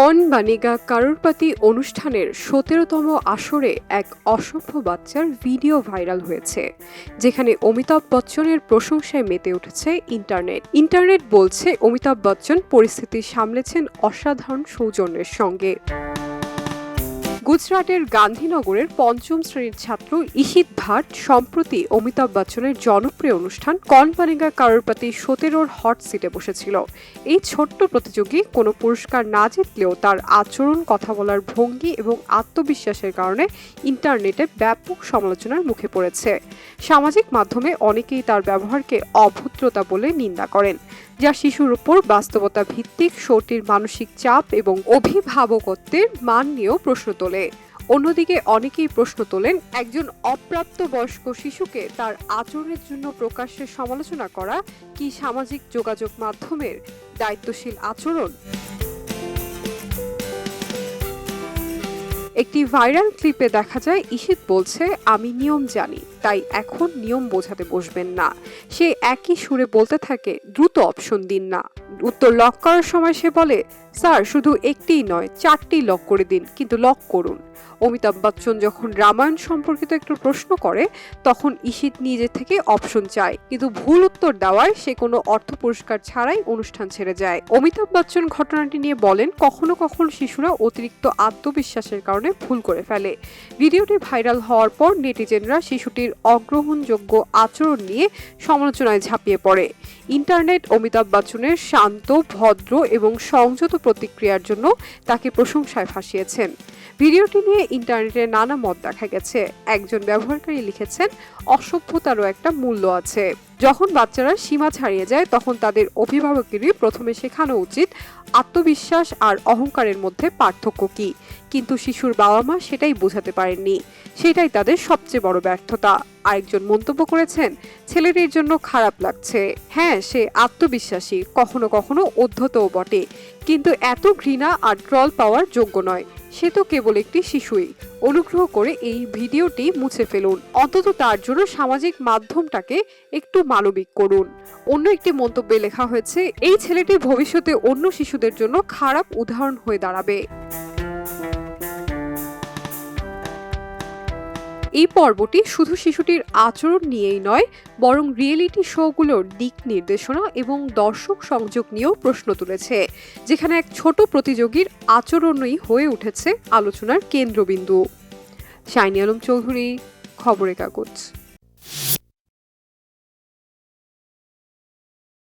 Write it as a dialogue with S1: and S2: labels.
S1: কন বানিগা কারোরপাতি অনুষ্ঠানের সতেরোতম আসরে এক অসভ্য বাচ্চার ভিডিও ভাইরাল হয়েছে, যেখানে অমিতাভ বচ্চনের প্রশংসায় মেতে উঠেছে ইন্টারনেট। ইন্টারনেট বলছে অমিতাভ বচ্চন পরিস্থিতি সামলেছেন অসাধারণ সৌজন্যের সঙ্গে। গুজরাটের গান্ধীনগরের পঞ্চম শ্রেণির ছাত্র ইশিত ভাট সম্প্রতি অমিতাভ বচ্চনের জনপ্রিয় অনুষ্ঠান কনবানিগা কারোরপাতি সতেরোর হট সিটে বসেছিল। এই ছোট্ট প্রতিযোগী কোনো পুরস্কার না জিতলেও তার আচরণ, কথা বলার ভঙ্গি এবং আত্মবিশ্বাসের কারণে ইন্টারনেটে ব্যাপক সমালোচনার মুখে পড়েছে। সামাজিক মাধ্যমে অনেকেই তার ব্যবহারকে অভদ্রতা বলে নিন্দা করেন। যা শিশুর উপর বাস্তবতা ভিত্তিক শোটির মানসিক চাপ এবং অভিভাবকত্বের মান নিয়েও প্রশ্ন তোলে। অন্যদিকে অনেকেই প্রশ্ন তোলেন, একজন অপ্রাপ্তবয়স্ক শিশুকে তার আচরণের জন্য প্রকাশ্যে সমালোচনা করা কি সামাজিক যোগাযোগ মাধ্যমের দায়িত্বশীল আচরণ? একটি ভাইরাল ক্লিপে দেখা যায় ঈশিত বলছে, আমি নিয়ম জানি। তাই এখন নিয়ম বোঝাতে বসবেন না। সে একই সুরে বলতে থাকে, দ্রুত অপশন দিন না। উত্তর লক করার সময় সে বলে স্যার শুধু একটিই নয়, চারটি লক করে দিন, কিন্তু লক করুন। অমিতাভ বচ্চন যখন রামায়ণ সম্পর্কিত একটু প্রশ্ন করে, তখন ঈশিত নিজে থেকে অপশন চায়, কিন্তু ভুল উত্তর দেওয়ায় সে কোনো অর্থ পুরস্কার ছাড়াই অনুষ্ঠান ছেড়ে যায়। অমিতাভ বচ্চন ঘটনাটি নিয়ে বলেন, কখনো কখনো শিশুরা অতিরিক্ত আত্মবিশ্বাসের কারণে ভুল করে ফেলে। ভিডিওটি ভাইরাল হওয়ার পর নেটিজেনরা শিশুটির অগ্রহণযোগ্য আচরণ নিয়ে সমালোচনায় ঝাঁপিয়ে পড়ে। ইন্টারনেট অমিতাভ বচ্চনের শান্ত, ভদ্র এবং সংযত প্রতিক্রিয়ার জন্য তাকে প্রশংসায় ফাঁসিয়েছেন। ভিডিওটি নিয়ে ইন্টারনেটে নানা মত দেখা গেছে। একজন ব্যবহারকারী লিখেছেন, অসভ্যতারও একটা মূল্য আছে। যখন বাচ্চারা সীমা ছাড়িয়ে যায়, তখন তাদের অভিভাবকেরই প্রথমে শেখানো উচিত আত্মবিশ্বাস আর অহংকারের মধ্যে পার্থক্য কি। কিন্তু শিশুর বাবা মা সেটাই বোঝাতে পারেননি। সেটাই তাদের সবচেয়ে বড় ব্যর্থতা। আরেকজন মন্তব্য করেছেন ছেলেটির জন্য খারাপ লাগছে। হ্যাঁ সে আত্মবিশ্বাসী, কখনো কখনো অধ্যতও বটে। কিন্তু এত ঘৃণা আর ট্রল পাওয়ার যোগ্য নয়। সে তো কেবল একটি শিশুই। অনুগ্রহ করে এই ভিডিওটি মুছে ফেলুন। অন্তত তার জন্য সামাজিক মাধ্যমটাকে একটু মানবিক করুন। অন্য একটি মন্তব্যে লেখা হয়েছে, এই ছেলেটি ভবিষ্যতে অন্য শিশুদের জন্য খারাপ উদাহরণ হয়ে দাঁড়াবে। এই পর্বটি শুধু শিশুটির আচরণ নিয়েই নয়, বরং রিয়েলিটি শোগুলোর দিক নির্দেশনা এবং দর্শক সংযোগ নিয়েও প্রশ্ন তুলেছে, যেখানে এক ছোট প্রতিযোগীর আচরণই হয়ে উঠেছে আলোচনার কেন্দ্রবিন্দু। শাইনি আলম চৌধুরী, খবরের কাগজ।